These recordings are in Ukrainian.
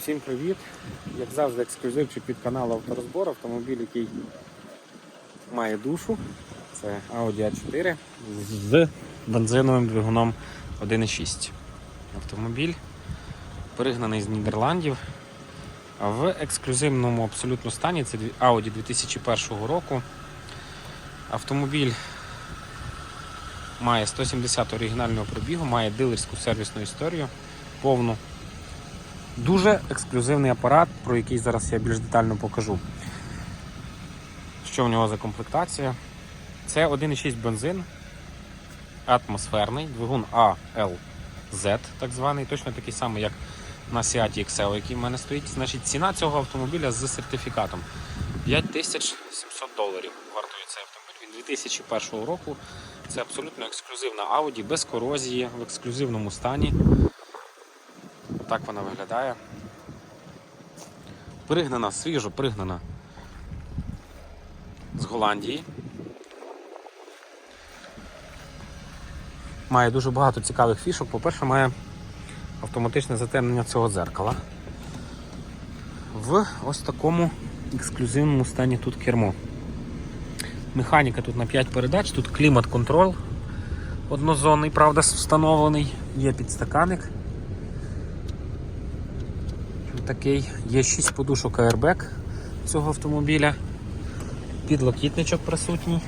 Всім привіт! Як завжди, ексклюзивчик від каналу Авторозбор, автомобіль, який має душу. Це Audi A4 з бензиновим двигуном 1.6. Автомобіль перегнаний з Нідерландів. В ексклюзивному абсолютно стані це Audi 2001 року. Автомобіль має 170 оригінального пробігу, має дилерську сервісну історію повну. Дуже ексклюзивний апарат, про який зараз я більш детально покажу. Що в нього за комплектація? Це 1,6 бензин, атмосферний, двигун ALZ, так званий, точно такий самий, як на Seat XL, який в мене стоїть. Значить, ціна цього автомобіля з сертифікатом 5700 доларів вартує цей автомобіль. Він 2001 року. Це абсолютно ексклюзивна Audi, без корозії, в ексклюзивному стані. Так вона виглядає. Пригнана, свіжо пригнана з Голландії. Має дуже багато цікавих фішок. По-перше, має автоматичне затемнення цього дзеркала. В ось такому ексклюзивному стані тут кермо. Механіка тут на 5 передач, тут клімат-контроль однозонний, правда, встановлений, є підстаканник. Такий. Є 6 подушок airbag цього автомобіля. Підлокітничок присутній.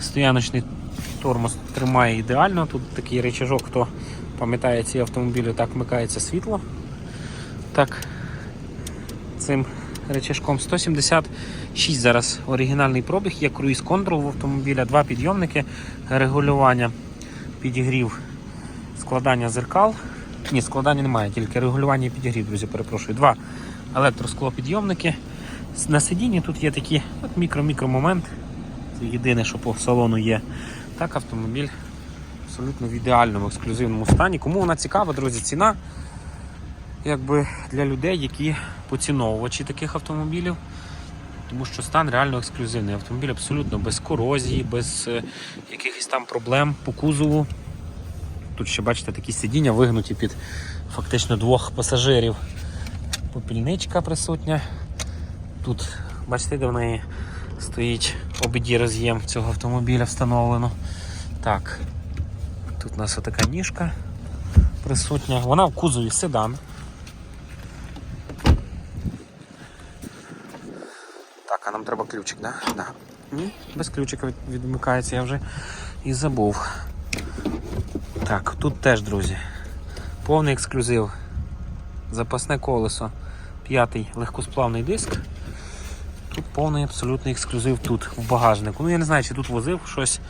Стояночний тормоз тримає ідеально. Тут такий речажок, хто пам'ятає ці автомобілі, так вмикається світло. Так, цим речашком 176 зараз оригінальний пробіг, є круїз контрол в автомобіля, два підйомники, регулювання, підігрів, складання зеркал. Ні, складання немає, тільки регулювання і підігрів, друзі, перепрошую. Два електросклопідйомники. На сидінні тут є такі мікро-мікро момент. Це єдине, що по салону є. Так, автомобіль абсолютно в ідеальному ексклюзивному стані. Кому вона цікава, друзі, ціна якби для людей, які поціновувачі таких автомобілів. Тому що стан реально ексклюзивний. Автомобіль абсолютно без корозії, без е, якихось там проблем по кузову. Тут ще бачите такі сидіння вигнуті під фактично двох пасажирів. Попільничка присутня. Тут, бачите, де в неї стоїть обіді роз'єм цього автомобіля встановлено. Так, тут у нас отака ніжка присутня. Вона в кузові седан. Так, а нам треба ключик, да? Да. Ні, без ключика від- відмикається, я вже і забув. Так, тут теж, друзі. Повний ексклюзив. Запасне колесо. П'ятий легкосплавний диск. Тут повний абсолютний ексклюзив тут, в багажнику. Ну я не знаю, чи тут возив щось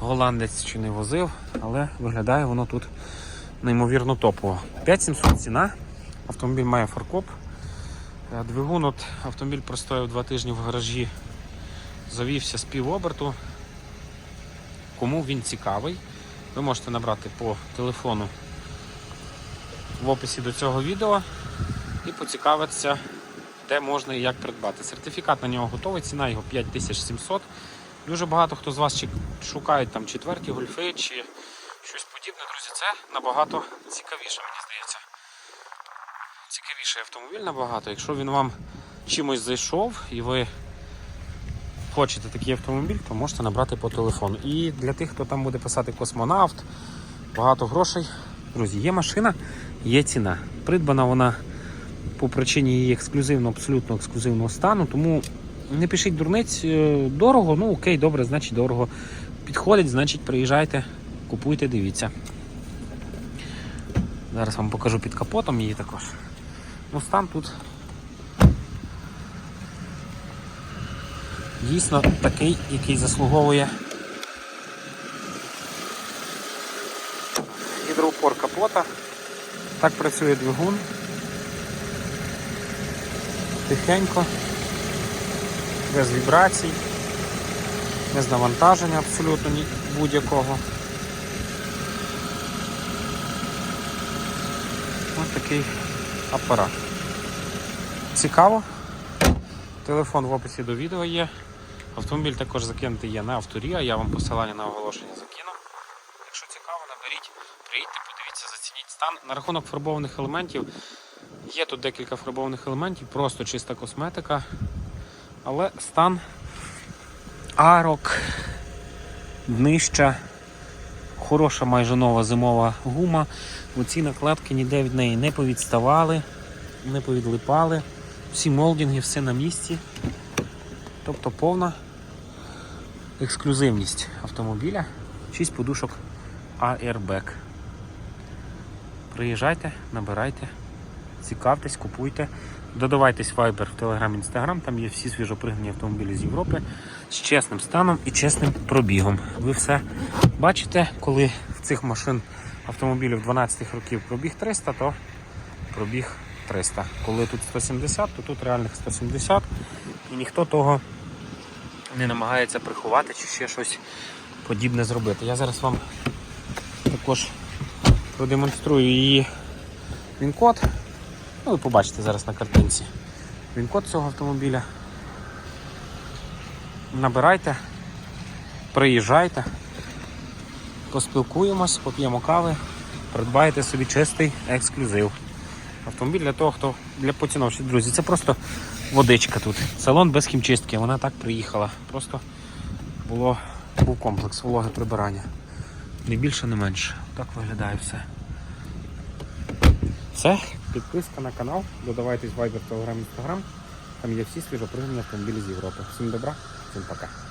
голландець чи не возив, але виглядає воно тут неймовірно топово. 5700 ціна. Автомобіль має фаркоп. Е, Двигун от автомобіль простояв два тижні в гаражі, завівся з півоберту. Кому він цікавий, ви можете набрати по телефону в описі до цього відео і поцікавитися, де можна і як придбати. Сертифікат на нього готовий, ціна його 5700. Дуже багато хто з вас шукають там четверті гольфи чи щось подібне, друзі. Це набагато цікавіше, мені здається. Цікавіший автомобіль набагато. Якщо він вам чимось зайшов і ви хочете такий автомобіль, то можете набрати по телефону. І для тих, хто там буде писати космонавт, багато грошей. Друзі, є машина, є ціна. Придбана вона по причині її ексклюзивного, абсолютно ексклюзивного стану. Тому не пишіть дурниць, е, дорого, ну окей, добре, значить дорого. Підходить, значить приїжджайте, купуйте, дивіться. Зараз вам покажу під капотом її також. Ну, стан тут дійсно такий, який заслуговує гідроупор капота. Так працює двигун. Тихенько, без вібрацій, без навантаження абсолютно будь-якого. Ось такий апарат. Цікаво. Телефон в описі до відео є. Автомобіль також закинутий є на авторія, я вам посилання на оголошення закину. Якщо цікаво, наберіть, приїдьте, подивіться, зацініть стан. На рахунок фарбованих елементів Є тут декілька фарбованих елементів, просто чиста косметика. Але стан арок, днища, хороша майже нова зимова гума. Оці накладки ніде від неї не повідставали, не повідлипали. Всі молдинги, все на місці. Тобто повна ексклюзивність автомобіля. 6 подушок Airbag. Приїжджайте, набирайте, цікавтесь, купуйте. Додавайтесь в Viber в Telegram, Instagram, там є всі свіжопригнані автомобілі з Європи з чесним станом і чесним пробігом. Ви все бачите, коли в цих машин автомобілів 12 років пробіг 300, то пробіг 300. Коли тут 170, то тут реальних 170. І ніхто того не намагається приховати чи ще щось подібне зробити. Я зараз вам також продемонструю її він-код. Ну, ви побачите зараз на картинці. Він-код цього автомобіля. Набирайте, приїжджайте, поспілкуємось, поп'ємо кави, придбайте собі чистий ексклюзив. Автомобіль для того, хто для поціновщиків, друзі, це просто водичка тут. Салон без хімчистки, вона так приїхала. Просто було, був комплекс вологи прибирання. Не більше, не менше. Так виглядає все. Все, підписка на канал, додавайтесь в Viber, Telegram, Instagram. Там є всі свіжопригнані автомобілі з Європи. Всім добра, всім пока.